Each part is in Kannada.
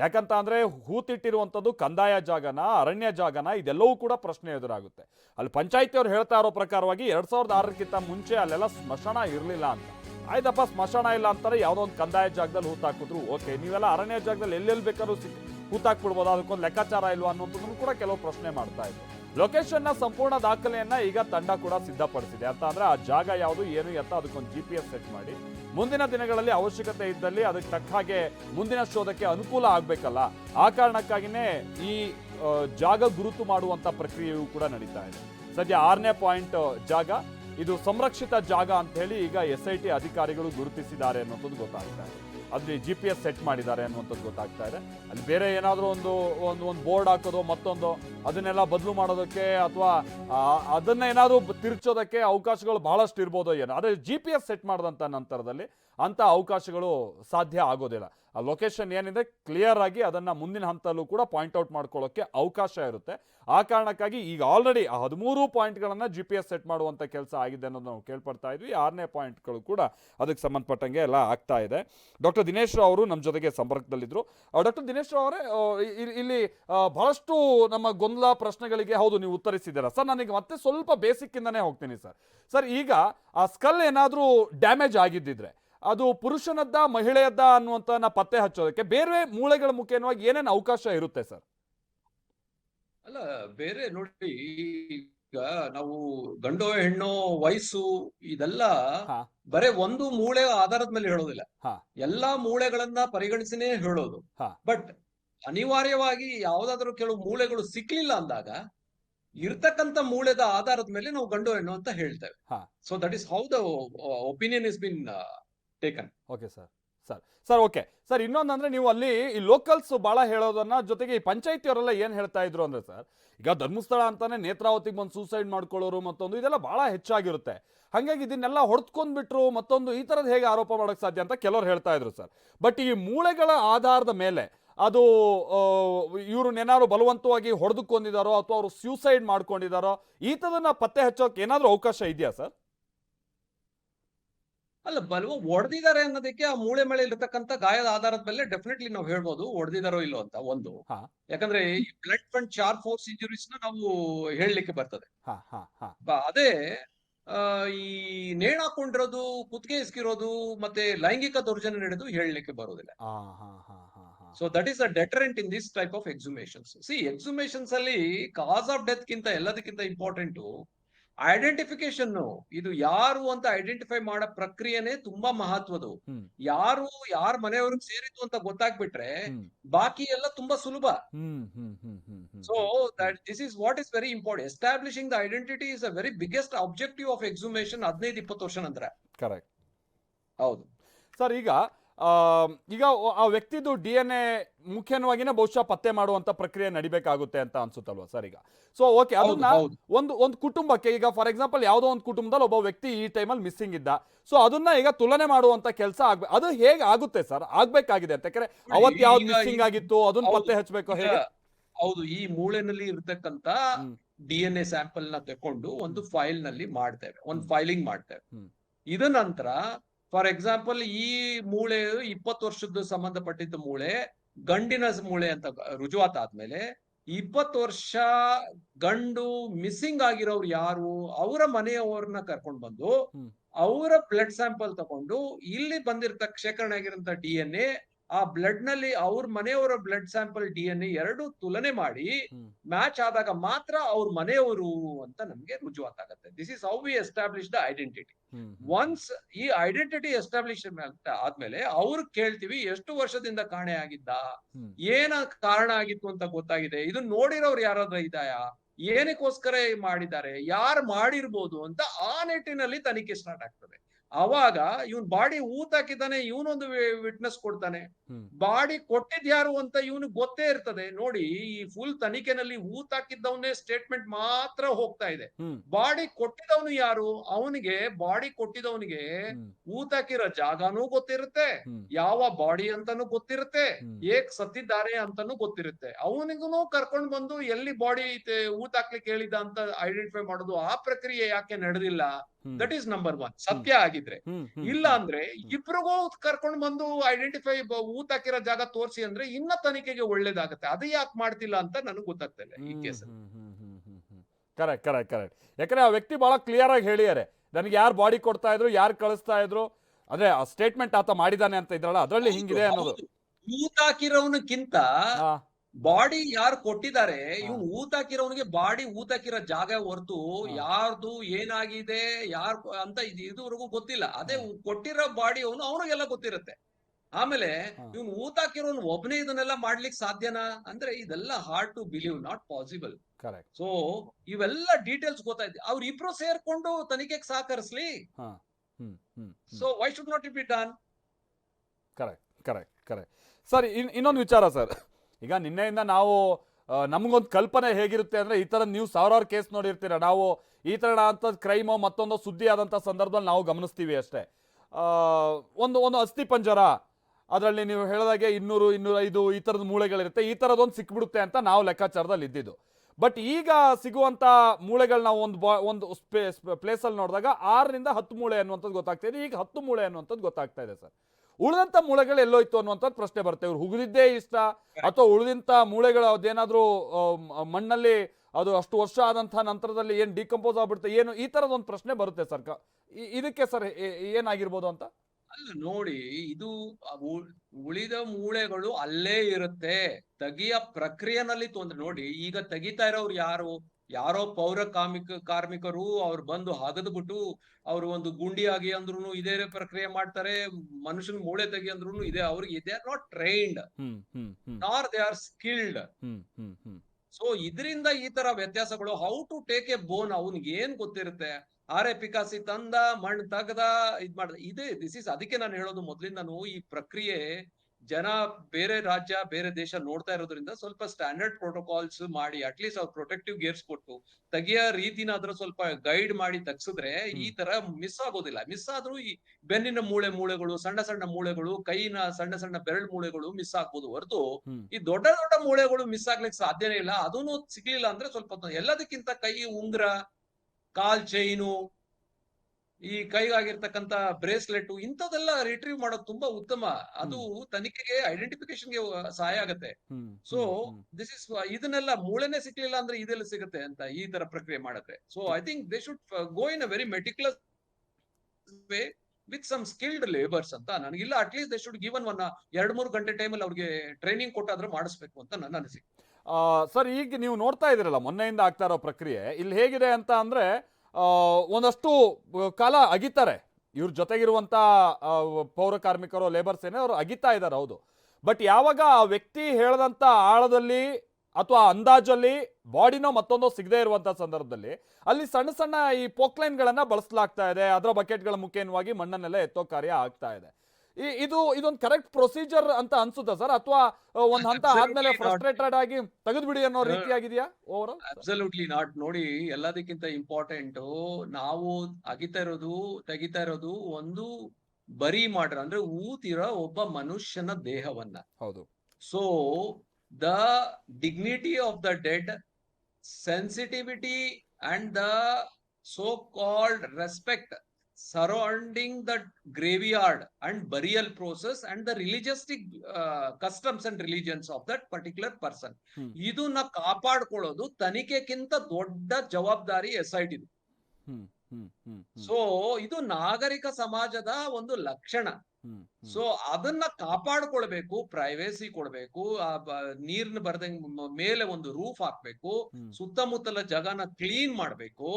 ಯಾಕಂತ ಅಂದರೆ ಹೂತಿಟ್ಟಿರುವಂಥದ್ದು ಕಂದಾಯ ಜಾಗನ, ಅರಣ್ಯ ಜಾಗನ, ಇದೆಲ್ಲವೂ ಕೂಡ ಪ್ರಶ್ನೆ ಎದುರಾಗುತ್ತೆ. ಅಲ್ಲಿ ಪಂಚಾಯತಿಯವ್ರು ಹೇಳ್ತಾ ಇರೋ ಪ್ರಕಾರವಾಗಿ ಎರಡು ಸಾವಿರದ ಆರಕ್ಕಿಂತ ಮುಂಚೆ ಅಲ್ಲೆಲ್ಲ ಸ್ಮಶಾನ ಇರಲಿಲ್ಲ ಅಂತ. ಆಯ್ತಪ್ಪ, ಸ್ಮಶಾನ ಇಲ್ಲ ಅಂತಾರೆ, ಯಾವುದೋ ಒಂದು ಕಂದಾಯ ಜಾಗದಲ್ಲಿ ಹೂತಾಕಿದ್ರು, ಓಕೆ, ನೀವೆಲ್ಲ ಅರಣ್ಯ ಜಾಗದಲ್ಲಿ ಎಲ್ಲೆಲ್ಲಿ ಬೇಕಾದ್ರೂ ಸಿಕ್, ಹೂತಾಕ್ಬಿಡ್ಬೋದು, ಅದಕ್ಕೊಂದು ಲೆಕ್ಕಾಚಾರ ಇಲ್ವಾ ಅನ್ನೋದನ್ನು ಕೂಡ ಕೆಲವು ಪ್ರಶ್ನೆ ಮಾಡ್ತಾ ಇದ್ರು. ಲೊಕೇಶನ್ನ ಸಂಪೂರ್ಣ ದಾಖಲೆಯನ್ನ ಈಗ ತಂಡ ಕೂಡ ಸಿದ್ಧಪಡಿಸಿದೆ. ಅಂತ ಅಂದ್ರೆ ಆ ಜಾಗ ಯಾವುದು, ಏನು ಎತ್ತ, ಅದಕ್ಕೊಂದು ಜಿ ಪಿ ಎಸ್ ಸೆಟ್ ಮಾಡಿ. ಮುಂದಿನ ದಿನಗಳಲ್ಲಿ ಅವಶ್ಯಕತೆ ಇದ್ದಲ್ಲಿ ಅದಕ್ಕೆ ತಕ್ಕ ಹಾಗೆ ಮುಂದಿನ ಶೋಧಕ್ಕೆ ಅನುಕೂಲ ಆಗ್ಬೇಕಲ್ಲ. ಆ ಕಾರಣಕ್ಕಾಗಿನೇ ಈ ಜಾಗ ಗುರುತು ಮಾಡುವಂತ ಪ್ರಕ್ರಿಯೆಯೂ ಕೂಡ ನಡೀತಾ ಇದೆ. ಸದ್ಯ ಆರನೇ ಪಾಯಿಂಟ್ ಜಾಗ. ಇದು ಸಂರಕ್ಷಿತ ಜಾಗ ಅಂತ ಹೇಳಿ ಈಗ ಎಸ್ ಐ ಟಿ ಅಧಿಕಾರಿಗಳು ಗುರುತಿಸಿದ್ದಾರೆ ಅನ್ನೋದು ಗೊತ್ತಾಗ್ತಾ ಇದೆ. ಅಲ್ಲಿ ಜಿ ಪಿ ಎಸ್ ಸೆಟ್ ಮಾಡಿದ್ದಾರೆ ಅನ್ನುವಂಥದ್ದು ಗೊತ್ತಾಗ್ತಾ ಇದೆ. ಅಲ್ಲಿ ಬೇರೆ ಏನಾದರೂ ಒಂದು ಒಂದು ಒಂದು ಬೋರ್ಡ್ ಹಾಕೋದು ಮತ್ತೊಂದು, ಅದನ್ನೆಲ್ಲ ಬದಲು ಮಾಡೋದಕ್ಕೆ ಅಥವಾ ಅದನ್ನ ಏನಾದರೂ ತಿರ್ಚೋದಕ್ಕೆ ಅವಕಾಶಗಳು ಬಹಳಷ್ಟು ಇರ್ಬೋದು ಏನೋ. ಆದರೆ ಜಿ ಪಿ ಎಸ್ ಸೆಟ್ ಮಾಡಿದಂಥ ನಂತರದಲ್ಲಿ ಅಂಥ ಅವಕಾಶಗಳು ಸಾಧ್ಯ ಆಗೋದಿಲ್ಲ. ಆ ಲೊಕೇಶನ್ ಏನಿದೆ ಕ್ಲಿಯರ್ ಆಗಿ ಅದನ್ನ ಮುಂದಿನ ಹಂತಲ್ಲೂ ಕೂಡ ಪಾಯಿಂಟ್ ಔಟ್ ಮಾಡ್ಕೊಳ್ಳೋಕೆ ಅವಕಾಶ ಇರುತ್ತೆ. ಆ ಕಾರಣಕ್ಕಾಗಿ ಈಗ ಆಲ್ರೆಡಿ ಆ ಹದಿಮೂರು ಪಾಯಿಂಟ್ಗಳನ್ನು ಜಿ ಪಿ ಎಸ್ ಸೆಟ್ ಮಾಡುವಂಥ ಕೆಲಸ ಆಗಿದೆ ಅನ್ನೋದು ನಾವು ಕೇಳ್ಪಡ್ತಾ ಇದ್ವಿ. ಆರನೇ ಪಾಯಿಂಟ್ಗಳು ಕೂಡ ಅದಕ್ಕೆ ಸಂಬಂಧಪಟ್ಟಂಗೆ ಎಲ್ಲ ಆಗ್ತಾ ಇದೆ. ಡಾಕ್ಟರ್ ದಿನೇಶ್ ರಾವ್ ಅವರು ನಮ್ಮ ಜೊತೆಗೆ ಸಂಪರ್ಕದಲ್ಲಿದ್ದರು ಡಾಕ್ಟರ್ ದಿನೇಶ್ ರಾವ್ ಅವರೇ ಇಲ್ಲಿ ಬಹಳಷ್ಟು ನಮ್ಮ ಗೊಂದಲ ಪ್ರಶ್ನೆಗಳಿಗೆ ಹೌದು, ನೀವು ಉತ್ತರಿಸಿದ್ದೀರಾ. ಸರ್ ನನಗೆ ಮತ್ತೆ ಸ್ವಲ್ಪ ಬೇಸಿಕ್ಕಿಂದನೇ ಹೋಗ್ತೀನಿ ಸರ್. ಸರ್, ಈಗ ಆ ಸ್ಕಲ್ ಏನಾದರೂ ಡ್ಯಾಮೇಜ್ ಆಗಿದ್ದಿದ್ರೆ ಅದು ಪುರುಷನದ್ದ ಮಹಿಳೆಯದ್ದ ಅನ್ನುವಂತ ಪತ್ತೆ ಹಚ್ಚೋದಕ್ಕೆ ಬೇರೆ ಮೂಳೆಗಳ ಮುಖೇನವಾಗಿ ಏನೇನು ಅವಕಾಶ ಇರುತ್ತೆ ಸರ್ ಅಲ್ಲ ಬೇರೆ ನೋಡಿ ಈಗ ನಾವು ಗಂಡೋ ಹೆಣ್ಣು ವಯಸ್ಸು ಇದೆಲ್ಲ. ಬರೇ ಒಂದು ಮೂಳೆ ಆಧಾರದ ಮೇಲೆ ಹೇಳೋದಿಲ್ಲ. ಎಲ್ಲಾ ಮೂಳೆಗಳನ್ನ ಪರಿಗಣಿಸಿನೇ ಹೇಳೋದು ಬಟ್ ಅನಿವಾರ್ಯವಾಗಿ ಯಾವ್ದಾದ್ರು ಕೆಲವು ಮೂಳೆಗಳು ಸಿಕ್ಲಿಲ್ಲ ಅಂದಾಗ ಇರ್ತಕ್ಕಂತ ಮೂಳೆದ ಆಧಾರದ ಮೇಲೆ ನಾವು ಗಂಡು ಹೆಣ್ಣು ಅಂತ ಹೇಳ್ತೇವೆ ಹಾ. So that is how the opinion is been taken okay sir sir sir okay sir ಇನ್ನೊಂದಂದ್ರೆ ನೀವು ಅಲ್ಲಿ ಈ ಲೋಕಲ್ಸ್ ಭಾಳ ಹೇಳೋದನ್ನ ಜೊತೆಗೆ ಈ ಪಂಚಾಯತಿಯವರೆಲ್ಲ ಏನು ಹೇಳ್ತಾ ಇದ್ರು ಅಂದ್ರೆ ಸರ್ ಈಗ ಧರ್ಮಸ್ಥಳ ಅಂತಾನೆ ನೇತ್ರಾವತಿಗೆ ಬಂದು ಸೂಸೈಡ್ ಮಾಡ್ಕೊಳ್ಳೋರು ಮತ್ತೊಂದು, ಇದೆಲ್ಲ ಭಾಳ ಹೆಚ್ಚಾಗಿರುತ್ತೆ. ಹಾಗಾಗಿ ಇದನ್ನೆಲ್ಲ ಹೊಡೆದ್ಕೊಂಡ್ಬಿಟ್ರು ಮತ್ತೊಂದು ಈ ಥರದ್ದು ಹೇಗೆ ಆರೋಪ ಮಾಡೋಕ್ಕೆ ಸಾಧ್ಯ ಅಂತ ಕೆಲವ್ರು ಹೇಳ್ತಾ ಇದ್ರು ಸರ್ ಬಟ್ ಈ ಮೂಳೆಗಳ ಆಧಾರದ ಮೇಲೆ ಅದು ಇವ್ರನ್ನೇನಾದ್ರು ಬಲವಂತವಾಗಿ ಹೊಡೆದುಕೊಂಡಿದ್ದಾರೋ ಅಥವಾ ಅವರು ಸ್ಯೂಸೈಡ್ ಮಾಡ್ಕೊಂಡಿದ್ದಾರೋ ಈ ಥರದನ್ನ ಪತ್ತೆ ಹಚ್ಚೋಕೆ ಏನಾದರೂ ಅವಕಾಶ ಇದೆಯಾ ಸರ್ ಅಲ್ಲ ಬಲ್ವ ಒಡೆದಿದ್ದಾರೆ ಅನ್ನೋದಕ್ಕೆ ಆ ಮೂಳೆ ಮಳೆ ಇರತಕ್ಕಂತ ಗಾಯದ ಆಧಾರದ ಮೇಲೆ ಡೆಫಿನೆಟ್ಲಿ ನಾವು ಹೇಳ್ಬೋದು ಒಡೆದಿದಾರೋ ಇಲ್ಲೋ ಅಂತ ಒಂದು. ಯಾಕಂದ್ರೆ ಈ ಬ್ಲಡ್ ಫಂಡ್ ಚಾರ್ ಫೋರ್ಸ್ ಇಂಜುರೀಸ್ನ ನಾವು ಹೇಳಲಿಕ್ಕೆ ಬರ್ತದೆ. ಅದೇ ಈ ನೇಣ ಹಾಕೊಂಡಿರೋದು ಕುತ್ತಿಗೆ ಇಸ್ಕಿರೋದು ಮತ್ತೆ ಲೈಂಗಿಕ ದೌರ್ಜನ್ಯ ನಡೆದು ಹೇಳಲಿಕ್ಕೆ ಬರೋದಿಲ್ಲ. So that is a deterrent in this type of exhumations see exhumations ಅಲ್ಲಿ ಕಾಸ್ ಆಫ್ ಡೆತ್ ಗಿಂತ ಎಲ್ಲದಕ್ಕಿಂತ ಇಂಪಾರ್ಟೆಂಟ್ ಐಡೆಂಟಿಫಿಕೇಶನ್ ಇದು ಯಾರು ಅಂತ ಐಡೆಂಟಿಫೈ ಮಾಡೋ ಪ್ರಕ್ರಿಯೆನೇ ತುಂಬಾ ಮಹತ್ವದು ಯಾರು ಯಾರ ಮನೆಯವ್ರಿಗೆ ಸೇರಿದ್ದು ಅಂತ ಗೊತ್ತಾಗ್ಬಿಟ್ರೆ. ಬಾಕಿ ಎಲ್ಲ ತುಂಬಾ ಸುಲಭ. So that this is what is very important establishing the identity is a very biggest objective of exhumation ಹದಿನೈದು ಇಪ್ಪತ್ತು ವರ್ಷ ನಂತರ. ಕರೆಕ್ಟ್ ಹೌದು. ಸರ್ ಈಗ ಈಗ ಆ ವ್ಯಕ್ತಿದು ಡಿ ಎನ್ ಎ ಮುಖ್ಯವಾಗಿನೇ ಬಹುಶಃ ಪತ್ತೆ ಮಾಡುವಂತ ಪ್ರಕ್ರಿಯೆ ನಡಿಬೇಕಾಗುತ್ತೆ ಅಂತ ಅನ್ಸುತ್ತಲ್ವಾ ಸರ್ ಈಗ? ಸೊ ಓಕೆ ಅದನ್ನ ಒಂದು ಒಂದು ಕುಟುಂಬಕ್ಕೆ ಈಗ ಫಾರ್ ಎಕ್ಸಾಂಪಲ್ ಯಾವುದೋ ಒಂದು ಕುಟುಂಬದಲ್ಲಿ ಒಬ್ಬ ವ್ಯಕ್ತಿ ಈ ಟೈಮಲ್ಲಿ ಮಿಸ್ಸಿಂಗ್ ಇದ್ದ. ಸೊ ಅದನ್ನ ಈಗ ತುಲನೆ ಮಾಡುವಂತ ಕೆಲಸ ಆಗ್ಬೇಕು ಅದು ಹೇಗೆ ಆಗುತ್ತೆ ಸರ್? ಆಗ್ಬೇಕಾಗಿದೆ ಅಂತ. ಯಾಕಂದ್ರೆ ಅವತ್ ಯಾವ್ದು ಮಿಸ್ಸಿಂಗ್ ಆಗಿತ್ತು ಅದನ್ನ ಪತ್ತೆ ಹಚ್ಚಬೇಕು ಹೇಗೆ? ಹೌದು ಈ ಮೂಳೆನಲ್ಲಿ ಇರತಕ್ಕಂತ. ಡಿ ಎನ್ ಎ ಸ್ಯಾಂಪಲ್ನ ತಕೊಂಡು ಒಂದು ಫೈಲ್ನಲ್ಲಿ ಮಾಡ್ತೇವೆ ಒಂದು ಫೈಲಿಂಗ್ ಮಾಡ್ತೇವೆ. ಇದ ನಂತರ ಫಾರ್ ಎಕ್ಸಾಂಪಲ್ ಈ ಮೂಳೆ ಇಪ್ಪತ್ತು ವರ್ಷದ ಸಂಬಂಧಪಟ್ಟಿದ್ದ ಮೂಳೆ ಗಂಡಿನ ಮೂಳೆ ಅಂತ ರುಜುವಾತ ಆದ್ಮೇಲೆ ಇಪ್ಪತ್ತು ವರ್ಷ ಗಂಡು ಮಿಸ್ಸಿಂಗ್ ಆಗಿರೋರು ಯಾರು ಅವರ ಮನೆಯವರನ್ನ ಕರ್ಕೊಂಡು ಬಂದು. ಅವರ ಬ್ಲಡ್ ಸ್ಯಾಂಪಲ್ ತಗೊಂಡು ಇಲ್ಲಿ ಬಂದಿರತಕ್ಕ ಶೇಖರಣೆ ಆಗಿರಂತ ಡಿ ಎನ್ ಎ ಆ ಬ್ಲಡ್ನಲ್ಲಿ ಅವ್ರ ಮನೆಯವರ blood sample D N A ಎರಡು ತುಲನೆ ಮಾಡಿ ಮ್ಯಾಚ್ ಆದಾಗ ಮಾತ್ರ ಅವ್ರ ಮನೆಯವರು ಅಂತ ನಮ್ಗೆ ರುಜುವಾತಾಗತ್ತೆ. This is how we establish the identity. Once ಈ ಐಡೆಂಟಿಟಿ ಎಸ್ಟಾಬ್ಲಿಷ್ ಆದ್ಮೇಲೆ ಅವ್ರು ಕೇಳ್ತೀವಿ ಎಷ್ಟು ವರ್ಷದಿಂದ ಕಾಣೆ ಆಗಿದ್ದ? ಏನ ಕಾರಣ ಆಗಿತ್ತು ಅಂತ ಗೊತ್ತಾಗಿದೆ? ಇದು ನೋಡಿರೋರು ಯಾರಾದ್ರೂ ಇದಾಯ? ಏನಕ್ಕೋಸ್ಕರ ಮಾಡಿದ್ದಾರೆ? ಯಾರು ಮಾಡಿರ್ಬೋದು ಅಂತ ಆ ನಿಟ್ಟಿನಲ್ಲಿ ತನಿಖೆ ಸ್ಟಾರ್ಟ್ ಆಗ್ತದೆ. ಅವಾಗ ಇವನ್ ಬಾಡಿ ಊತಾಕಿದ್ದಾನೆ ಇವನೊಂದು ವಿಟ್ನೆಸ್ ಕೊಡ್ತಾನೆ. ಬಾಡಿ ಕೊಟ್ಟಿದ್ಯಾರು ಅಂತ ಇವನು ಗೊತ್ತೇ ಇರ್ತದೆ. ನೋಡಿ ಈ ಫುಲ್ ತನಿಖೆನಲ್ಲಿ ಊತಾಕಿದ್ದವನೇ ಸ್ಟೇಟ್ಮೆಂಟ್ ಮಾತ್ರ ಹೋಗ್ತಾ ಇದೆ. ಬಾಡಿ ಕೊಟ್ಟಿದವನು ಯಾರು? ಅವನಿಗೆ ಬಾಡಿ ಕೊಟ್ಟಿದವನಿಗೆ ಊತ ಊತಾಕಿರೋ ಜಾಗನೂ ಗೊತ್ತಿರುತ್ತೆ. ಯಾವ ಬಾಡಿ ಅಂತಾನು ಗೊತ್ತಿರುತ್ತೆ. ಏಕ್ ಸತ್ತಿದ್ದಾರೆ ಅಂತಾನು ಗೊತ್ತಿರುತ್ತೆ. ಅವನಿಗೂ ಕರ್ಕೊಂಡ್ ಬಂದು ಎಲ್ಲಿ ಬಾಡಿ ಊತಾಕ್ಲಿಕ್ಕೆ ಹೇಳಿದ ಅಂತ ಐಡೆಂಟಿಫೈ ಮಾಡೋದು ಆ ಪ್ರಕ್ರಿಯೆ ಯಾಕೆ ನಡೆದಿಲ್ಲ. ದಟ್ ಈಸ್ ನಂಬರ್ ಒನ್ ಸತ್ಯ ಆಗಿದ್ರೆ. ಹ್ಮ್, ಹ್ಮ್, ಇಲ್ಲ ಅಂದ್ರೆ ಇಬ್ರಿಗೂ ಕರ್ಕೊಂಡ್ ಬಂದು ಐಡೆಂಟಿಫೈ ಊತ ಹಾಕಿರೋ ಜಾಗ ತೋರಿಸಿ ಅಂದ್ರೆ ಇನ್ನ ತನಿಖೆಗೆ ಒಳ್ಳೇದಾಗತ್ತೆ. ಅದೇ ಯಾಕೆ ಮಾಡ್ತಿಲ್ಲ ಅಂತ ನನಗೆ ಗೊತ್ತಾಗ್ತಾ ಇಲ್ಲ ಈ ಕೇಸ್ ಕರೆಕ್ಟ್ ಕರೆಕ್ಟ್ ಕರೆಕ್ಟ್ ಯಾಕಂದ್ರೆ ಆ ವ್ಯಕ್ತಿ ಬಹಳ ಕ್ಲಿಯರ್ ಆಗಿ ಹೇಳಿದ್ದಾರೆ. ನನಗೆ ಯಾರು ಬಾಡಿ ಕೊಡ್ತಾ ಇದ್ರು ಯಾರು ಕಳಿಸ್ತಾ ಇದ್ರು? ಅಂದ್ರೆ ಆ ಸ್ಟೇಟ್ಮೆಂಟ್ ಆತ ಮಾಡಿದಾನೆ ಅಂತ ಇದ್ರಲ್ಲ ಅದರಲ್ಲಿ ಹಿಂಗಿದೆ ಅನ್ನೋದು. ಊತ ಹಾಕಿರೋನಕ್ಕಿಂತ ಬಾಡಿ ಯಾರು ಕೊಟ್ಟಿದ್ದಾರೆ ಇವ್ನು ಊತ ಹಾಕಿರೋನಿಗೆ ಬಾಡಿ ಊತಾಕಿರೋ ಜಾಗ ಹೊರತು ಯಾರ್ದು ಏನಾಗಿದೆ ಯಾರ್ ಅಂತ ಇದು ಇದುವರೆಗೂ ಗೊತ್ತಿಲ್ಲ. ಅದೇ ಕೊಟ್ಟಿರೋ ಬಾಡಿ ಅವನು ಅವನಿಗೆಲ್ಲ ಗೊತ್ತಿರುತ್ತೆ. ಆಮೇಲೆ. ಇವ್ನು ಊತ ಹಾಕಿರೋನು ಒಬ್ಬನೇ ಇದನ್ನೆಲ್ಲ ಮಾಡ್ಲಿಕ್ಕೆ ಸಾಧ್ಯನಾ? ಅಂದ್ರೆ ಇದೆಲ್ಲ hard to believe not possible correct so ಇವೆಲ್ಲ ಡೀಟೇಲ್ಸ್ ಗೊತ್ತಾಯ್ತು ಅವ್ರ ಇಬ್ರು ಸೇರ್ಕೊಂಡು ತನಿಖೆಗೆ ಸಹಕರಿಸ್ಲಿ? So why should not it be done correct correct correct sir ಇನ್ ಇನ್ನೊಂದು ವಿಚಾರ ಸರ್. ಈಗ ನಿನ್ನೆಯಿಂದ ನಾವು ನಮಗೊಂದು ಕಲ್ಪನೆ ಹೇಗಿರುತ್ತೆ ಅಂದರೆ ಈ ಥರ ನೀವು ಸಾವಿರಾರು ಕೇಸ್ ನೋಡಿರ್ತೀರ. ನಾವು ಈ ಥರ ಅಂಥದ್ದು ಕ್ರೈಮೋ ಮತ್ತೊಂದು ಸುದ್ದಿ ಆದಂಥ ಸಂದರ್ಭದಲ್ಲಿ ನಾವು ಗಮನಿಸ್ತೀವಿ ಅಷ್ಟೇ. ಒಂದು ಒಂದು ಅಸ್ಥಿ ಪಂಜರ, ಅದರಲ್ಲಿ ನೀವು ಹೇಳಿದಾಗೆ ಇನ್ನೂರು, ಇನ್ನೂರೈದು ಈ ಥರದ ಮೂಳೆಗಳಿರುತ್ತೆ. ಈ ಥರದೊಂದು ಸಿಕ್ಬಿಡುತ್ತೆ ಅಂತ ನಾವು ಲೆಕ್ಕಾಚಾರದಲ್ಲಿ ಇದ್ದಿದ್ದು. ಬಟ್ ಈಗ ಸಿಗುವಂಥ ಮೂಳೆಗಳು ನಾವು ಒಂದು ಬಾ, ಒಂದು ಸ್ಪೇ, ಪ್ಲೇಸಲ್ಲಿ ನೋಡಿದಾಗ ಆರರಿಂದ ಹತ್ತು ಮೂಳೆ ಅನ್ನುವಂಥದ್ದು ಗೊತ್ತಾಗ್ತಾ ಇದೆ. ಈಗ ಹತ್ತು ಮೂಳೆ ಅನ್ನುವಂಥದ್ದು ಗೊತ್ತಾಗ್ತಾ ಇದೆ ಸರ್. ಉಳಿದಂಥ ಮೂಳೆಗಳು ಎಲ್ಲೋಯ್ತು ಅನ್ನುವಂಥದ್ದು ಪ್ರಶ್ನೆ ಬರುತ್ತೆ. ಇವ್ರು ಹುಗಿದಿದ್ದೇ ಇಷ್ಟ ಅಥವಾ ಉಳಿದಂತ ಮೂಳೆಗಳು ಅದೇನಾದರೂ ಮಣ್ಣಲ್ಲಿ ಅದು ಅಷ್ಟು ವರ್ಷ ಆದಂಥ ನಂತರದಲ್ಲಿ ಏನು ಡಿಕಂಪೋಸ್ ಆಗ್ಬಿಡುತ್ತೆ, ಏನು ಈ ತರದ ಒಂದು ಪ್ರಶ್ನೆ ಬರುತ್ತೆ ಸರ್. ಇದಕ್ಕೆ ಸರ್ ಏನಾಗಿರ್ಬೋದು ಅಂತ? ಅಲ್ಲ ನೋಡಿ, ಇದು ಉಳಿದ ಮೂಳೆಗಳು ಅಲ್ಲೇ ಇರುತ್ತೆ. ತಗಿಯ ಪ್ರಕ್ರಿಯೆನಲ್ಲಿ ತೊಂದ್ರೆ, ನೋಡಿ ಈಗ ತೆಗಿತಾ ಇರೋರು ಯಾರು? ಯಾರೋ ಪೌರ ಕಾರ್ಮಿಕ ಕಾರ್ಮಿಕರು ಅವ್ರು ಬಂದು ಹಗದ್ಬಿಟ್ಟು ಅವ್ರು ಒಂದು ಗುಂಡಿಯಾಗಿ ಅಂದ್ರೂ ಇದೇ ಪ್ರಕ್ರಿಯೆ ಮಾಡ್ತಾರೆ ಮನುಷ್ಯನ ಮೂಳೆ ತೆಗಿ ಅಂದ್ರೂ ಇದೆ ಅವ್ರಿಗೆ they are not trained hmm hmm hmm. Nor they are skilled hmm hmm hmm. So ಇದರಿಂದ ಈ ತರ ವ್ಯತ್ಯಾಸಗಳು how to take a bone ಅವನಿಗೆ ಏನ್ ಗೊತ್ತಿರುತ್ತೆ? ಆರೆ ಪಿಕಾಸಿ ತಂದ ಮಣ್ಣು ತಗದ ಇದ್ ಮಾಡ್ದ ಇದೆ ದಿಸ್ ಇಸ್ ಅದಕ್ಕೆ ನಾನು ಹೇಳೋದು ಮೊದ್ಲಿಂದನು ಈ ಪ್ರಕ್ರಿಯೆ ಜನ ಬೇರೆ ರಾಜ್ಯ ಬೇರೆ ದೇಶ ನೋಡ್ತಾ ಇರೋದ್ರಿಂದ ಸ್ವಲ್ಪ ಸ್ಟ್ಯಾಂಡರ್ಡ್ ಪ್ರೋಟೋಕಾಲ್ಸ್ ಮಾಡಿ ಅಟ್ಲೀಸ್ಟ್ ಅವ್ರು ಪ್ರೊಟೆಕ್ಟಿವ್ ಗೇರ್ಸ್ ಕೊಟ್ಟು ತೆಗಿಯ ರೀತಿನಾದ್ರೂ ಸ್ವಲ್ಪ ಗೈಡ್ ಮಾಡಿ ತಗ್ಸಿದ್ರೆ ಈ ತರ ಮಿಸ್ ಆಗೋದಿಲ್ಲ. ಮಿಸ್ ಆದ್ರೂ ಈ ಬೆನ್ನಿನ ಮೂಳೆ ಮೂಳೆಗಳು ಸಣ್ಣ ಸಣ್ಣ ಮೂಳೆಗಳು ಕೈನ ಸಣ್ಣ ಸಣ್ಣ ಬೆರಳು ಮೂಳೆಗಳು ಮಿಸ್ ಆಗ್ಬೋದು ಹೊರತು ಈ ದೊಡ್ಡ ದೊಡ್ಡ ಮೂಳೆಗಳು ಮಿಸ್ ಆಗ್ಲಿಕ್ಕೆ ಸಾಧ್ಯನೇ ಇಲ್ಲ. ಅದೂನು ಸಿಗ್ಲಿಲ್ಲ ಅಂದ್ರೆ ಸ್ವಲ್ಪ ಎಲ್ಲದಕ್ಕಿಂತ ಕೈ ಉಂಗ್ರ ಕಾಲ್ ಚೈನು ಈ ಕೈಗಾಗಿರ್ತಕ್ಕಂತ ಬ್ರೇಸ್ಲೆಟ್ ಇಂಥದೆಲ್ಲ ರಿಟ್ರೀವ್ ಮಾಡೋದು ತುಂಬಾ ಉತ್ತಮ. ಅದು ತನಿಖೆಗೆ ಐಡೆಂಟಿಫಿಕೇಶನ್ಗೆ ಸಹಾಯ ಆಗತ್ತೆ. ಸೊ. ದಿಸ್ ಇಸ್ ಇದನ್ನೆಲ್ಲ ಮೂಳೆನೆ ಸಿಕ್ಲಿಲ್ಲ ಅಂದ್ರೆ ಇದೆಲ್ಲ ಸಿಗುತ್ತೆ ಅಂತ ಈ ತರ ಪ್ರಕ್ರಿಯೆ ಮಾಡುತ್ತೆ. So I think they should go in a very meticulous way with some skilled labours ಅಂತ ನನಗಿಲ್ಲ. At least they should given one ಎರಡ್ ಮೂರು ಗಂಟೆ ಟೈಮಲ್ಲಿ ಅವ್ರಿಗೆ ಟ್ರೈನಿಂಗ್ ಕೊಟ್ಟಾದ್ರೂ ಮಾಡಿಸ್ಬೇಕು ಅಂತ ನನ್ನ ಅನಿಸಿಕೆ. ಸರ್ ಈಗ ನೀವು ನೋಡ್ತಾ ಇದ್ದೀರಲ್ಲ ಮೊನ್ನೆಯಿಂದ ಆಗ್ತಾ ಇರೋ ಪ್ರಕ್ರಿಯೆ. ಇಲ್ಲಿ ಹೇಗಿದೆ ಅಂತ ಅಂದ್ರೆ ಒಂದಷ್ಟು ಕಾಲ ಅಗಿತಾರೆ. ಇವ್ರ ಜೊತೆಗಿರುವಂಥ ಪೌರ ಕಾರ್ಮಿಕರು ಲೇಬರ್ಸ್ ಏನೇ ಅವರು ಅಗಿತಾ ಇದ್ದಾರೆ ಹೌದು. ಬಟ್ ಯಾವಾಗ ಆ ವ್ಯಕ್ತಿ ಹೇಳದಂತ ಆಳದಲ್ಲಿ ಅಥವಾ ಅಂದಾಜಲ್ಲಿ ಬಾಡಿನೋ ಮತ್ತೊಂದೋ ಸಿಗದೆ ಇರುವಂಥ ಸಂದರ್ಭದಲ್ಲಿ ಅಲ್ಲಿ ಸಣ್ಣ ಸಣ್ಣ ಈ ಪೋಕ್ಲೈನ್ಗಳನ್ನು ಬಳಸಲಾಗ್ತಾ ಇದೆ. ಅದರ ಬಕೆಟ್ಗಳ ಮುಖೇನವಾಗಿ ಮಣ್ಣನ್ನೆಲ್ಲ ಎತ್ತೋ ಕಾರ್ಯ ಆಗ್ತಾ ಇದೆ. ಇದು ಇದೊಂದು ಕರೆಕ್ಟ್ ಪ್ರೊಸೀಜರ್ ಅಂತ ಅನ್ಸುತ್ತಾ ಸರ್? ಅಥವಾ ಒಂದ್ ಹಂತ ಆದ್ಮೇಲೆ ಫ್ರಸ್ಟ್ರೇಟೆಡ್ ಆಗಿ ತೆಗೆದ್ಬಿಡಿ ಅನ್ನೋ ರೀತಿ ರೀತಿಯಾಗಿದೆಯಾ ಓವರ್ ಅಬ್ಸಲ್ಯೂಟ್ಲಿ ನಾಟ್ ನೋಡಿ ಎಲ್ಲದಕ್ಕಿಂತ ಇಂಪಾರ್ಟೆಂಟ್ ನಾವು ಅಗಿತಾ ಇರೋದು ತೆಗಿತಾ ಇರೋದು ಒಂದು ಬರಿ ಮಾಡ್ರ ಅಂದ್ರೆ ಊತಿರೋ ಒಬ್ಬ ಮನುಷ್ಯನ ದೇಹವನ್ನ. ಹೌದು. So the dignity of the dead sensitivity and the so called respect surrounding the graveyard and burial process and the religious customs and religions of that particular person hmm. ಇದನ್ನ ಕಾಪಾಡ್ಕೊಳ್ಳೋದು ತನಿಖೆಗಿಂತ ದೊಡ್ಡ ಜವಾಬ್ದಾರಿ ಎಸ್ ಐ ಹ್ಮ್ ಸೊ ಇದು ನಾಗರಿಕ ಸಮಾಜದ ಒಂದು ಲಕ್ಷಣ. ಸೊ ಅದನ್ನ ಕಾಪಾಡ್ಕೊಳ್ಬೇಕು ಪ್ರೈವೇಸಿ ಕೊಡ್ಬೇಕು ನೀರ್ನ ಬರ್ದಂಗ್ ಮೇಲೆ ಒಂದು ರೂಫ್ ಹಾಕ್ಬೇಕು ಸುತ್ತಮುತ್ತಲ ಜಗನ ಕ್ಲೀನ್ ಮಾಡ್ಬೇಕು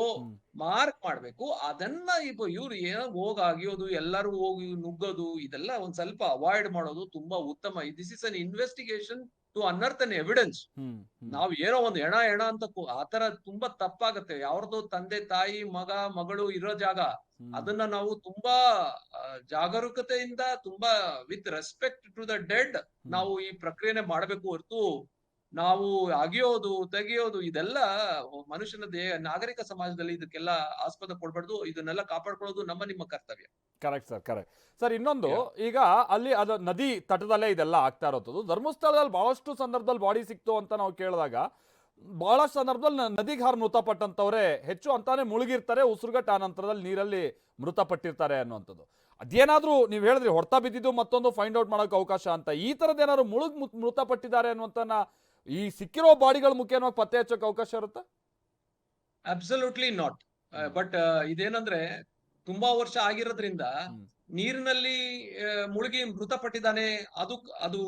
ಮಾರ್ಕ್ ಮಾಡ್ಬೇಕು ಅದನ್ನ ಇಬ್ಬ ಇವ್ರು ಏನೋ ಹೋಗ್ ಆಗಿಯೋದು ಎಲ್ಲರೂ ಹೋಗಿ ನುಗ್ಗೋದು ಇದೆಲ್ಲ ಒಂದ್ ಸ್ವಲ್ಪ ಅವಾಯ್ಡ್ ಮಾಡೋದು ತುಂಬಾ ಉತ್ತಮ. This is an investigation to unearth an evidence. ನಾವ್ ಏನೋ ಒಂದು ಎಣ ಎಣ ಅಂತ ಆತರ ತುಂಬಾ ತಪ್ಪಾಗತ್ತೆ. ಯಾವ್ದು ತಂದೆ ತಾಯಿ ಮಗ ಮಗಳು ಇರೋ ಜಾಗ ಅದನ್ನ ನಾವು ತುಂಬಾ ಜಾಗರೂಕತೆಯಿಂದ ತುಂಬಾ with respect to the dead ನಾವು ಈ ಪ್ರಕ್ರಿಯೆನೆ ಮಾಡ್ಬೇಕು ಹೊರತು ನಾವು ಅಗಿಯೋದು ತೆಗೆಯೋದು ಇದೆಲ್ಲ ಮನುಷ್ಯನ ದೇಹ ನಾಗರಿಕ ಸಮಾಜದಲ್ಲಿ ಇದಕ್ಕೆಲ್ಲ ಆಸ್ಪದ ಕೊಡಬಾರ್ದು. ಇದನ್ನೆಲ್ಲ ಕಾಪಾಡ್ಕೊಳ್ಳೋದು ನಮ್ಮ ನಿಮ್ಮ ಕರ್ತವ್ಯ. ಕರೆಕ್ಟ್ ಸರ್ ಕರೆಕ್ಟ್ ಸರ್ ಇನ್ನೊಂದು ಈಗ ಅಲ್ಲಿ ಅದು ನದಿ ತಟದಲ್ಲೇ ಇದೆಲ್ಲ ಆಗ್ತಾ ಇರೋದು. ಧರ್ಮಸ್ಥಳದಲ್ಲಿ ಬಹಳಷ್ಟು ಸಂದರ್ಭದಲ್ಲಿ ಬಾಡಿ ಸಿಕ್ತು ಅಂತ ನಾವು ಕೇಳಿದಾಗ ಬಹಳಷ್ಟು ಸಂದರ್ಭದಲ್ಲಿ ನದಿಗೆ ಹಾರು ಮೃತಪಟ್ಟಂತವ್ರೆ ಹೆಚ್ಚು ಅಂತಾನೆ ಮುಳುಗಿರ್ತಾರೆ ಉಸಿರುಗಟ್ಟ ಆ ನಂತರದಲ್ಲಿ ನೀರಲ್ಲಿ ಮೃತಪಟ್ಟಿರ್ತಾರೆ ಅನ್ನುವಂಥದ್ದು. ಅದೇನಾದರೂ ನೀವು ಹೇಳಿದ್ರಿ ಹೊಡ್ತಾ ಬಿದ್ದಿದ್ದು ಮತ್ತೊಂದು ಫೈಂಡ್ ಔಟ್ ಮಾಡೋಕೆ ಅವಕಾಶ ಅಂತ. ಈ ಥರದ್ದು ಏನಾದ್ರು ಮುಳುಗ್ ಮೃತಪಟ್ಟಿದ್ದಾರೆ ಅನ್ನುವಂಥನ್ನ ಈ ಸಿಕ್ಕಿರೋ ಬಾಡಿಗಳ ಮುಖ್ಯವಾಗಿ ಪತ್ತೆ ಹಚ್ಚೋಕೆ ಅವಕಾಶ ಇರುತ್ತೆ? Absolutely not. ಬಟ್ ಇದೇನಂದ್ರೆ ತುಂಬಾ ವರ್ಷ ಆಗಿರೋದ್ರಿಂದ. ನೀರಿನಲ್ಲಿ ಮುಳುಗಿ ಮೃತಪಟ್ಟಿದ್ದಾನೆ ಅದು ಅದು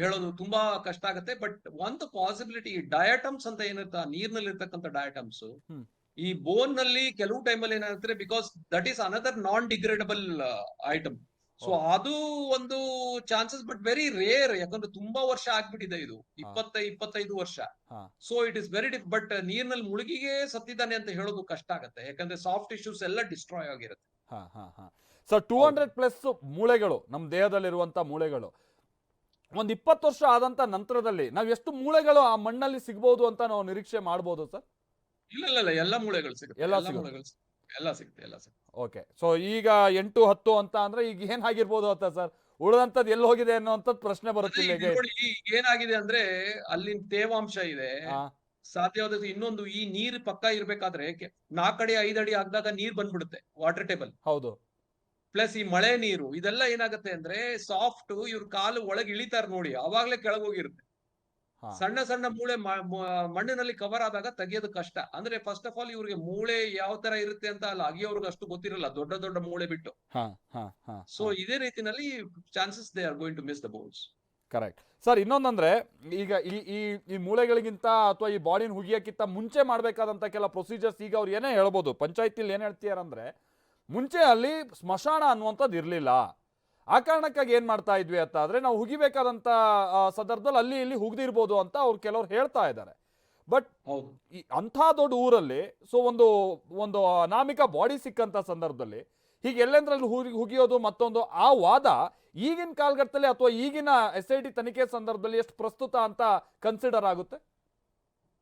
ಹೇಳೋದು ತುಂಬಾ ಕಷ್ಟ ಆಗುತ್ತೆ. ಬಟ್ ಒಂದು ಪಾಸಿಬಿಲಿಟಿ ಡಯಾಟಮ್ಸ್ ಅಂತ ಏನಿರ್ತ ನೀರಿನಲ್ಲಿ ಇರ್ತಕ್ಕಂಥ ಡಯಾಟಮ್ಸ್ ಈ ಬೋನ್ನಲ್ಲಿ ಕೆಲವು ಟೈಮಲ್ಲಿ ಏನಾಗುತ್ತೆ because that is another non degradable item so ಅದು ಒಂದು ಚಾನ್ಸಸ್ ಬಟ್ ವೆರಿ ರೇರ್ ಯಾಕಂದ್ರೆ ತುಂಬಾ ವರ್ಷ ಆಗ್ಬಿಟ್ಟಿದೆ ಇದು. ಇಪ್ಪತ್ತ ಇಪ್ಪತ್ತೈದು ವರ್ಷ. So it is very diff but ನೀರಿನಲ್ಲಿ ಮುಳುಗಿಗೆ ಸತ್ತಿದ್ದಾನೆ ಅಂತ ಹೇಳೋದು ಕಷ್ಟ ಆಗುತ್ತೆ. ಯಾಕಂದ್ರೆ ಸಾಫ್ಟ್ ಇಶ್ಯೂಸ್ ಎಲ್ಲ ಡಿಸ್ಟ್ರಾಯ್ ಆಗಿರುತ್ತೆ. ಸರ್ ಟೂ ಹಂಡ್ರೆಡ್ ಪ್ಲಸ್ ಮೂಳೆಗಳು ನಮ್ಮ ದೇಹದಲ್ಲಿರುವಂಥ ಮೂಳೆಗಳು. ಒಂದು ಇಪ್ಪತ್ತು ವರ್ಷ ಆದಂತ ನಂತರದಲ್ಲಿ ನಾವು ಎಷ್ಟು ಮೂಳೆಗಳು ಆ ಮಣ್ಣಲ್ಲಿ ಸಿಗಬಹುದು ಅಂತ ನಾವು ನಿರೀಕ್ಷೆ ಮಾಡಬಹುದು ಸರ್? ಇಲ್ಲ ಇಲ್ಲ ಎಲ್ಲ ಮೂಳೆಗಳು ಸಿಗುತ್ತೆ. ಎಲ್ಲ ಮೂಳೆಗಳು. ಎಲ್ಲ ಸಿಗುತ್ತೆ ಎಲ್ಲ ಸಿಗುತ್ತೆ ಓಕೆ. ಸೊ ಈಗ ಎಂಟು ಹತ್ತು ಅಂತ ಅಂದ್ರೆ ಈಗ ಏನ್ ಆಗಿರ್ಬೋದು ಅಂತ ಸರ್? ಉಳಿದಂತದ್ ಎಲ್ಲಿ ಹೋಗಿದೆ ಅನ್ನೋಂಥದ್ದು ಪ್ರಶ್ನೆ ಬರುತ್ತಿಲ್ಲ ಇಲ್ಲಿ ಈಗ ನೋಡಿ ಈಗ ಏನಾಗಿದೆ ಅಂದ್ರೆ ಅಲ್ಲಿನ ತೇವಾಂಶ ಇದೆ. ಹಾ, ಸಾಧ್ಯವಾದದ್ದು ಇನ್ನೊಂದು ಈ ನೀರ್ ಪಕ್ಕ ಇರ್ಬೇಕಾದ್ರೆ ಕೆ- ನಾಲ್ಕಡಿ ಐದಡಿ ಆಗದಾಗ ನೀರ್ ಬಂದ್ಬಿಡುತ್ತೆ ವಾಟರ್ ಟೇಬಲ್ ಹೌದು. ಪ್ಲಸ್ ಈ ಮಳೆ ನೀರು ಇದೆಲ್ಲ ಏನಾಗುತ್ತೆ ಅಂದ್ರೆ ಸಾಫ್ಟ್ ಇವ್ರ ಕಾಲು ಒಳಗೆ ಇಳಿತಾರ ನೋಡಿ ಅವಾಗ್ಲೇ ಕೆಳಗೋಗಿರುತ್ತೆ. ಸಣ್ಣ ಸಣ್ಣ ಮೂಳೆ ಮಣ್ಣಿನಲ್ಲಿ ಕವರ್ ಆದಾಗ ತೆಗೆಯೋದು ಕಷ್ಟ. ಅಂದ್ರೆ ಫಸ್ಟ್ ಆಫ್ ಆಲ್ ಇವ್ರಿಗೆ ಮೂಳೆ ಯಾವ ತರ ಇರುತ್ತೆ ಅಂತ ಅಲ್ಲ ಅಗಿಯವ್ರಿಗೆ ಅಷ್ಟು ಗೊತ್ತಿರಲ್ಲ ದೊಡ್ಡ ದೊಡ್ಡ ಮೂಳೆ ಬಿಟ್ಟು. ಸೊ ಇದೇ ರೀತಿನಲ್ಲಿ chances they are going to miss the bones correct sir ಇನ್ನೊಂದಂದ್ರೆ ಈಗ ಈ ಈ ಈ ಮೂಳೆಗಳಿಗಿಂತ ಅಥವಾ ಈ ಬಾಡಿನ ಹುಗಿಯಕ್ಕಿಂತ ಮುಂಚೆ ಮಾಡಬೇಕಾದಂಥ ಕೆಲ ಪ್ರೊಸೀಜರ್ಸ್ ಈಗ ಅವ್ರು ಏನೇ ಹೇಳ್ಬೋದು ಪಂಚಾಯತಿಲಿ ಏನು ಹೇಳ್ತೀಯಾರಂದ್ರೆ ಮುಂಚೆ ಅಲ್ಲಿ ಸ್ಮಶಾನ ಅನ್ನುವಂಥದ್ದು ಇರಲಿಲ್ಲ. ಆ ಕಾರಣಕ್ಕಾಗಿ ಏನು ಮಾಡ್ತಾ ಇದ್ವಿ ಅಂತ ಆದರೆ ನಾವು ಹುಗಿಬೇಕಾದಂಥ ಸಂದರ್ಭದಲ್ಲಿ ಅಲ್ಲಿ ಇಲ್ಲಿ ಹುಗ್ದಿರ್ಬೋದು ಅಂತ ಅವ್ರು ಕೆಲವ್ರು ಹೇಳ್ತಾ ಇದ್ದಾರೆ. ಬಟ್ ಈ ಅಂಥ ದೊಡ್ಡ ಊರಲ್ಲಿ ಸೊ ಒಂದು ಒಂದು ಅನಾಮಿಕ ಬಾಡಿ ಸಿಕ್ಕಂಥ ಸಂದರ್ಭದಲ್ಲಿ ಹೀಗೆ ಎಲ್ಲೆಂದ್ರಲ್ಲಿ ಹುಗಿ ಹುಗಿಯೋದು ಮತ್ತೊಂದು ಆ ವಾದ ಈಗಿನ ಕಾಲಘಟ್ಟದಲ್ಲಿ ಅಥವಾ ಈಗಿನ ಎಸ್ ಐ ಟಿ ತನಿಖೆ ಸಂದರ್ಭದಲ್ಲಿ ಎಷ್ಟು ಪ್ರಸ್ತುತ ಅಂತ ಕನ್ಸಿಡರ್ ಆಗುತ್ತೆ?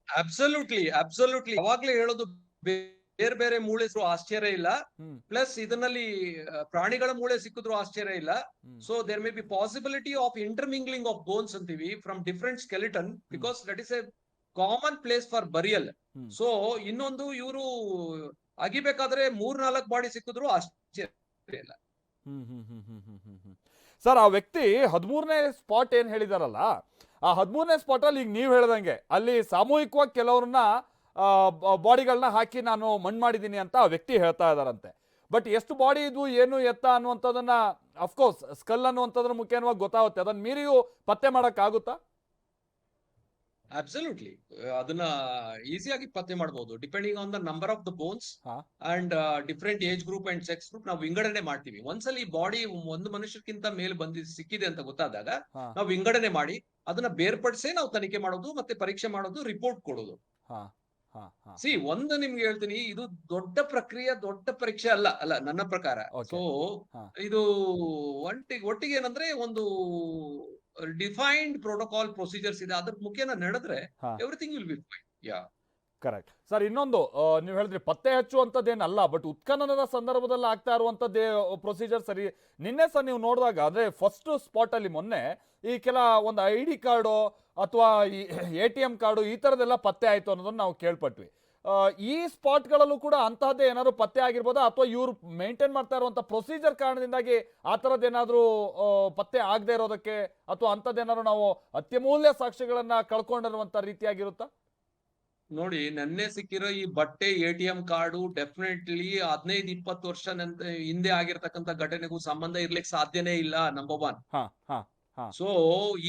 ಅಬ್ಸಲ್ಯೂಟ್ಲಿ ಅಬ್ಸಲ್ಯೂಟ್ಲಿ ಅವಾಗ್ಲೇ ಹೇಳೋದು ಬೇರೆ ಬೇರೆ ಮೂಳೆಸ್ರು ಆಶ್ಚರ್ಯ ಇಲ್ಲ. ಪ್ಲಸ್ ಇದರಲ್ಲಿ ಪ್ರಾಣಿಗಳ ಮೂಳೆ ಸಿಕ್ಕಿದ್ರು ಆಶ್ಚರ್ಯ ಇಲ್ಲ. So there may be possibility of intermingling of bones ಅಂತೀವಿ from different skeleton because that is a common place for burial. So ಇನ್ನೊಂದು ಇವರು ಅಗಿಬೇಕಾದ್ರೆ ಮೂರ್ ನಾಲ್ಕು ಬಾಡಿ ಸಿಕ್ಕಿದ್ರು ಆಶ್ಚರ್ಯ ಇಲ್ಲ. ಸರ್ ಆ ವ್ಯಕ್ತಿ ಹದಿಮೂರನೇ ಸ್ಪಾಟ್ ಏನ್ ಹೇಳಿದಾರಲ್ಲ? ಆ ಹದಿಮೂರನೇ ಸ್ಪಾಟಲ್ಲಿ ಈಗ ನೀವು ಹೇಳ್ದಂಗೆ ಅಲ್ಲಿ ಸಾಮೂಹಿಕವಾಗಿ ಕೆಲವ್ರನ್ನ ಬಾಡಿಗಳನ್ನ ಹಾಕಿ ನಾನು ಮಣ್ಣು ಮಾಡಿದ್ದೀನಿ ಅಂತ ಆ ವ್ಯಕ್ತಿ ಹೇಳ್ತಾ ಇದ್ದಾರಂತೆ. ಬಟ್ ಎಷ್ಟು ಬಾಡಿ ಇದು ಏನು ಎತ್ತ ಅನ್ನುವಂಥದ್ದನ್ನ ಅಫ್ಕೋರ್ಸ್ ಸ್ಕಲ್ ಅನ್ನುವಂಥದ್ರ ಮುಖ್ಯವಾಗಿ ಗೊತ್ತಾಗುತ್ತೆ. ಅದನ್ನ ಮೀರಿಯು ಪತ್ತೆ ಮಾಡೋಕ್ಕಾಗುತ್ತಾ? ಅಬ್ಸಲ್ಯೂಟ್ಲಿ ಅದನ್ನ ಈಸಿಯಾಗಿ ಪತ್ತೆ ಮಾಡಬಹುದು depending on the number of the bones. And different age group and sex group ನಾವು ವಿಂಗಡಣೆ ಮಾಡ್ತೀವಿ. ಒಂದ್ಸಲಿ ಬಾಡಿ ಒಂದು ಮನುಷ್ಯಕ್ಕಿಂತ ಮೇಲೆ ಬಂದಿ ಸಿಕ್ಕಿದೆ ಅಂತ ಗೊತ್ತಾದಾಗ ನಾವು ವಿಂಗಡಣೆ ಮಾಡಿ ಅದನ್ನ ಬೇರ್ಪಡಿಸೇ ನಾವು ತನಿಖೆ ಮಾಡೋದು ಮತ್ತೆ ಪರೀಕ್ಷೆ ಮಾಡೋದು ರಿಪೋರ್ಟ್ ಕೊಡೋದು. ಸಿ ಒಂದು ನಿಮ್ಗೆ ಹೇಳ್ತೀನಿ ಇದು ದೊಡ್ಡ ಪ್ರಕ್ರಿಯೆ ದೊಡ್ಡ ಪರೀಕ್ಷೆ ಅಲ್ಲ ಅಲ್ಲ ನನ್ನ ಪ್ರಕಾರ. ಸೊ ಇದು ಒಂಟಿಗೆ ಒಟ್ಟಿಗೆ ಏನಂದ್ರೆ ಒಂದು ಡಿಫೈನ್ಡ್ ಪ್ರೋಟೋಕಾಲ್ ಪ್ರೊಸೀಜರ್ಸ್ ಇದೆ. ಅದ್ರ ಮುಖೇನ ನಡೆದ್ರೆ. Everything will be fine yeah correct sir ಇನ್ನೊಂದು ನೀವು ಹೇಳಿದ್ರಿ ಪತ್ತೆ ಹಚ್ಚುವಂಥದ್ದೇನಲ್ಲ ಬಟ್ ಉತ್ಖನನದ ಸಂದರ್ಭದಲ್ಲಿ ಆಗ್ತಾ ಇರುವಂಥದ್ದೇ ಪ್ರೊಸೀಜರ್ ಸರಿ. ನಿನ್ನೆ ಸರ್ ನೀವು ನೋಡಿದಾಗ ಅಂದರೆ ಫಸ್ಟ್ ಸ್ಪಾಟಲ್ಲಿ ಮೊನ್ನೆ ಈ ಕೆಲ ಒಂದು ಐ ಡಿ ಕಾರ್ಡು ಅಥವಾ ಈ ಎ ಟಿ ಎಂ ಕಾರ್ಡು ಈ ಥರದ್ದೆಲ್ಲ ಪತ್ತೆ ಆಯಿತು ಅನ್ನೋದನ್ನು ನಾವು ಕೇಳ್ಪಟ್ವಿ. ಈ ಸ್ಪಾಟ್ಗಳಲ್ಲೂ ಕೂಡ ಅಂತಹದ್ದೇ ಏನಾದರೂ ಪತ್ತೆ ಆಗಿರ್ಬೋದಾ? ಅಥವಾ ಇವ್ರು ಮೇಂಟೈನ್ ಮಾಡ್ತಾ ಇರುವಂಥ ಪ್ರೊಸೀಜರ್ ಕಾರಣದಿಂದಾಗಿ ಆ ಥರದ್ದೇನಾದರೂ ಪತ್ತೆ ಆಗದೆ ಇರೋದಕ್ಕೆ ಅಥವಾ ಅಂಥದ್ದೇನಾದ್ರು ನಾವು ಅತ್ಯಮೂಲ್ಯ ಸಾಕ್ಷಿಗಳನ್ನು ಕಳ್ಕೊಂಡಿರುವಂಥ ರೀತಿಯಾಗಿರುತ್ತಾ? ನೋಡಿ ನಿನ್ನೆ ಸಿಕ್ಕಿರೋ ಈ ಬಟ್ಟೆ A T M card definitely ಹದಿನೈದು ಇಪ್ಪತ್ತು ವರ್ಷ ಹಿಂದೆ ಆಗಿರ್ತಕ್ಕಂಥ ಘಟನೆಗೂ ಸಂಬಂಧ ಇರ್ಲಿಕ್ಕೆ ಸಾಧ್ಯನೇ ಇಲ್ಲ ನಂಬರ್ ಒನ್ ಸೊ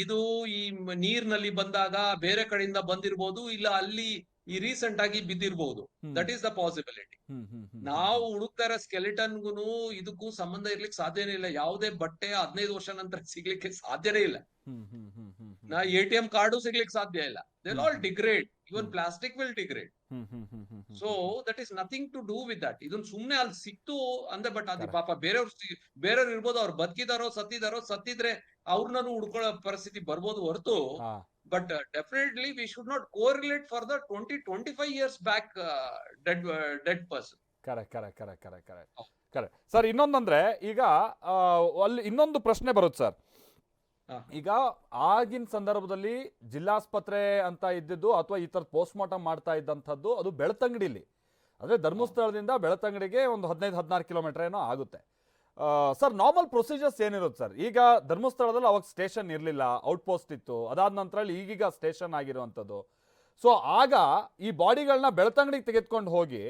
ಇದು ಈ ನೀರ್ನಲ್ಲಿ ಬಂದಾಗ ಬೇರೆ ಕಡೆಯಿಂದ ಬಂದಿರಬಹುದು ಇಲ್ಲ ಅಲ್ಲಿ ಈ ರೀಸೆಂಟ್ ಆಗಿ ಬಿದ್ದಿರಬಹುದು ದಟ್ ಈಸ್ ದ ಪಾಸಿಬಿಲಿಟಿ ನಾವು ಹುಡುಕ್ತಾ ಇರೋ ಸ್ಕೆಲಿಟನ್ಗುನು ಇದಕ್ಕೂ ಸಂಬಂಧ ಇರ್ಲಿಕ್ಕೆ ಸಾಧ್ಯನೇ ಇಲ್ಲ. ಯಾವುದೇ ಬಟ್ಟೆ ಹದಿನೈದು ವರ್ಷ ನಂತರ ಸಿಗ್ಲಿಕ್ಕೆ ಸಾಧ್ಯನೇ ಇಲ್ಲ. ನಾ ಎ ಟಿ ಎಂ ಕಾರ್ಡು ಸಿಗ್ಲಿಕ್ಕೆ ಸಾಧ್ಯ ಇಲ್ಲ. They all. Degrade even plastic will degrade so that is nothing to do with that ಇದನ್ನ ಸುಮ್ನೆ ಅಲ್ಲಿ ಸಿಕ್ತು ಅಂದ್ರೆ ಬಟ್ ಅದು ಪಾಪ ಬೇರೆಯವ್ರು ಬೇರೆಯವ್ರು ಇರ್ಬೋದು ಅವ್ರು ಬದುಕಿದಾರೋ ಸತ್ತಿದಾರೋ ಸತ್ತಿದ್ರೆ ಅವ್ರನ್ನೂ ಹುಡ್ಕೊಳ್ಳೋ ಪರಿಸ್ಥಿತಿ ಬರ್ಬೋದು ಹೊರತು but definitely we should not correlate for the twenty twenty five years back dead dead person correct correct correct correct correct. Correct sir ಇನ್ನೊಂದಂದ್ರೆ ಈಗ ಅಲ್ಲಿ ಇನ್ನೊಂದು ಪ್ರಶ್ನೆ ಬರುತ್ತೆ ಸರ್. ಈಗ ಆಗಿನ ಸಂದರ್ಭದಲ್ಲಿ ಜಿಲ್ಲಾಸ್ಪತ್ರೆ ಅಂತ ಇದ್ದಿದ್ದು ಅಥವಾ ಈ ಥರದ ಪೋಸ್ಟ್ ಮಾರ್ಟಮ್ ಮಾಡ್ತಾ ಇದ್ದಂಥದ್ದು ಅದು ಬೆಳ್ತಂಗಡಿಲಿ. ಅಂದರೆ ಧರ್ಮಸ್ಥಳದಿಂದ ಬೆಳತಂಗಡಿಗೆ ಒಂದು ಹದಿನೈದು ಹದಿನಾರು ಕಿಲೋಮೀಟರ್ ಏನೋ ಆಗುತ್ತೆ. ಸರ್ ನಾರ್ಮಲ್ ಪ್ರೊಸೀಜರ್ಸ್ ಏನಿರುತ್ತೆ ಸರ್? ಈಗ ಧರ್ಮಸ್ಥಳದಲ್ಲಿ ಅವಾಗ ಸ್ಟೇಷನ್ ಇರಲಿಲ್ಲ ಔಟ್ ಪೋಸ್ಟ್ ಇತ್ತು. ಅದಾದ ನಂತರ ಈಗೀಗ ಸ್ಟೇಷನ್ ಆಗಿರುವಂಥದ್ದು. ಸೊ ಆಗ ಈ ಬಾಡಿಗಳನ್ನ ಬೆಳ್ತಂಗಡಿಗೆ ತೆಗೆದುಕೊಂಡು ಹೋಗಿ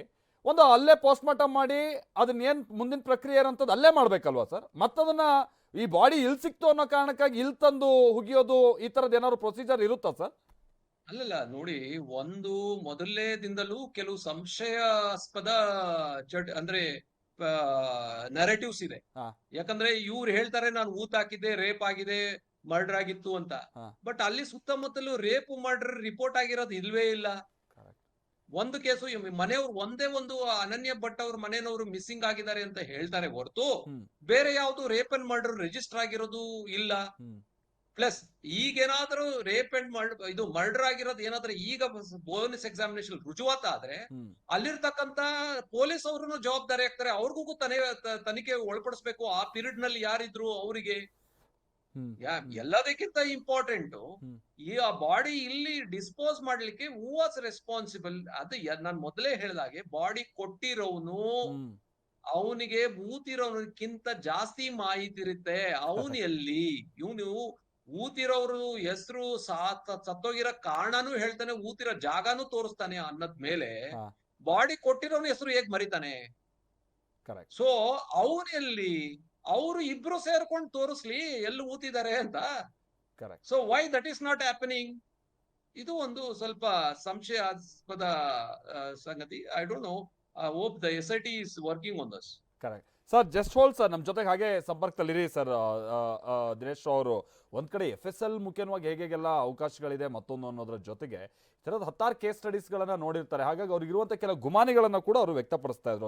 ಒಂದು ಅಲ್ಲೇ ಪೋಸ್ಟ್ ಮಾರ್ಟಮ್ ಮಾಡಿ ಅದನ್ನೇನು ಮುಂದಿನ ಪ್ರಕ್ರಿಯೆ ಇರೋಂಥದ್ದು ಅಲ್ಲೇ ಮಾಡಬೇಕಲ್ವಾ ಸರ್? ಮತ್ತದನ್ನ ಈ ಬಾಡಿ ಇಲ್ಲಿ ಸಿಕ್ತು ಅನ್ನೋ ಕಾರಣಕ್ಕಾಗಿ ಇಲ್ಲಿ ತಂದು ಹುಗಿಯೋದು ಈ ಥರದ್ದು ಏನಾದ್ರು ಪ್ರೊಸೀಜರ್ ಇರುತ್ತಾ ಸರ್? ಅಲ್ಲಲ್ಲ, ನೋಡಿ, ಒಂದು ಮೊದಲನೇದಿಂದಲೂ ಕೆಲವು ಸಂಶಯಾಸ್ಪದ ಚಟ್ ಅಂದ್ರೆ ನರೇಟಿವ್ಸ್ ಇದೆ. ಯಾಕಂದ್ರೆ ಇವ್ರು ಹೇಳ್ತಾರೆ ನಾನು ಊತ ಹಾಕಿದ್ದೆ ರೇಪ್ ಆಗಿದೆ ಮರ್ಡರ್ ಆಗಿತ್ತು ಅಂತ. ಬಟ್ ಅಲ್ಲಿ ಸುತ್ತಮುತ್ತಲು ರೇಪ್ ಮರ್ಡರ್ ರಿಪೋರ್ಟ್ ಆಗಿರೋದು ಇಲ್ವೇ ಇಲ್ಲ. ಒಂದು ಕೇಸು ಮನೆಯವ್ರು ಒಂದೇ ಒಂದು ಅನನ್ಯ ಭಟ್ ಅವ್ರ ಮನೆಯವರು ಮಿಸ್ಸಿಂಗ್ ಆಗಿದ್ದಾರೆ ಅಂತ ಹೇಳ್ತಾರೆ ಹೊರತು ಬೇರೆ ಯಾವ್ದು ರೇಪ್ ಅಂಡ್ ಮರ್ಡರ್ ರಿಜಿಸ್ಟರ್ ಆಗಿರೋದು ಇಲ್ಲ. ಪ್ಲಸ್ ಈಗೇನಾದ್ರೂ ರೇಪ್ ಅಂಡ್ ಮರ್ಡ್ ಇದು ಮರ್ಡರ್ ಆಗಿರೋದು ಏನಾದ್ರೂ ಈಗ ಬೋನಸ್ ಎಕ್ಸಾಮಿನೇಷನ್ ರುಜುವಾತ ಆದ್ರೆ. ಅಲ್ಲಿರ್ತಕ್ಕಂತ ಪೊಲೀಸ್ ಅವ್ರನ್ನು ಜವಾಬ್ದಾರಿ ಆಗ್ತಾರೆ ಅವ್ರಿಗೂ ತನಿ ತನಿಖೆ ಒಳಪಡಿಸ್ಬೇಕು. ಆ ಪೀರಿಯಡ್ನಲ್ಲಿ ಯಾರಿದ್ರು ಅವರಿಗೆ ಎಲ್ಲದಕ್ಕಿಂತ ಇಂಪಾರ್ಟೆಂಟ್ ಈ ಆ ಬಾಡಿ ಇಲ್ಲಿ ಡಿಸ್ಪೋಸ್ ಮಾಡ್ಲಿಕ್ಕೆ ಹೂ ವಾಸ್ ರೆಸ್ಪಾನ್ಸಿಬಲ್ ಅದು ನಾನು ನಾನ್ ಮೊದಲೇ ಹೇಳ್ದಾಗೆ ಬಾಡಿ ಕೊಟ್ಟಿರೋನು. ಅವನಿಗೆ ಭೂತಿರೋನಕ್ಕಿಂತ ಜಾಸ್ತಿ ಮಾಹಿತಿ ಇರುತ್ತೆ. ಅವನು ಎಲ್ಲಿ ಇವನು ಊತಿರೋರು ಹೆಸರು ಸಾತ್ ಸತ್ತೋಗಿರೋ ಕಾರಣನೂ ಹೇಳ್ತಾನೆ ಊತಿರೋ ಜಾಗನೂ ತೋರಿಸ್ತಾನೆ ಅನ್ನದ ಮೇಲೆ ಬಾಡಿ ಕೊಟ್ಟಿರೋನ ಹೆಸರು ಹೇಗ್ ಮರಿತಾನೆ. ಸೊ ಅವನಲ್ಲಿ ಎಲ್ಲಿ? ಅವರು ಇಬ್ರು ಸೇರ್ಕೊಂಡು ತೋರಿಸ್ಲಿ ಎಲ್ಲಿ ಊತಿದ್ದಾರೆ ಅಂತ. So why that is not happening ಇದು ಒಂದು ಸ್ವಲ್ಪ ಸಂಶಯಾಸ್ಪದ ಸಂಗತಿ. I don't know hope the S I T is working on this correct sir just hold sir ನಮ್ಮ ಜೊತೆಗೆ ಹಾಗೆ ಸಂಪರ್ಕದಲ್ಲಿರಿ ಸರ್ ದಿನೇಶ್ ಅವರು ಒಂದ್ ಕಡೆ ಎಫ್ ಎಸ್ ಎಲ್ ಮುಖ್ಯವಾಗಿ ಹೇಗೆ ಹೇಗೆಲ್ಲ ಅವಕಾಶಗಳಿದೆ ಮತ್ತೊಂದು ಅನ್ನೋದ್ರ ಜೊತೆಗೆ ಈ ಥರದ ಹತ್ತಾರು ಕೇಸ್ ಸ್ಟಡೀಸ್ಗಳನ್ನು ನೋಡಿರ್ತಾರೆ. ಹಾಗಾಗಿ ಅವ್ರಿಗಿರುವಂಥ ಕೆಲವು ಗುಮಾನಿಗಳನ್ನ ಕೂಡ ಅವರು ವ್ಯಕ್ತಪಡಿಸ್ತಾ ಇದ್ರು.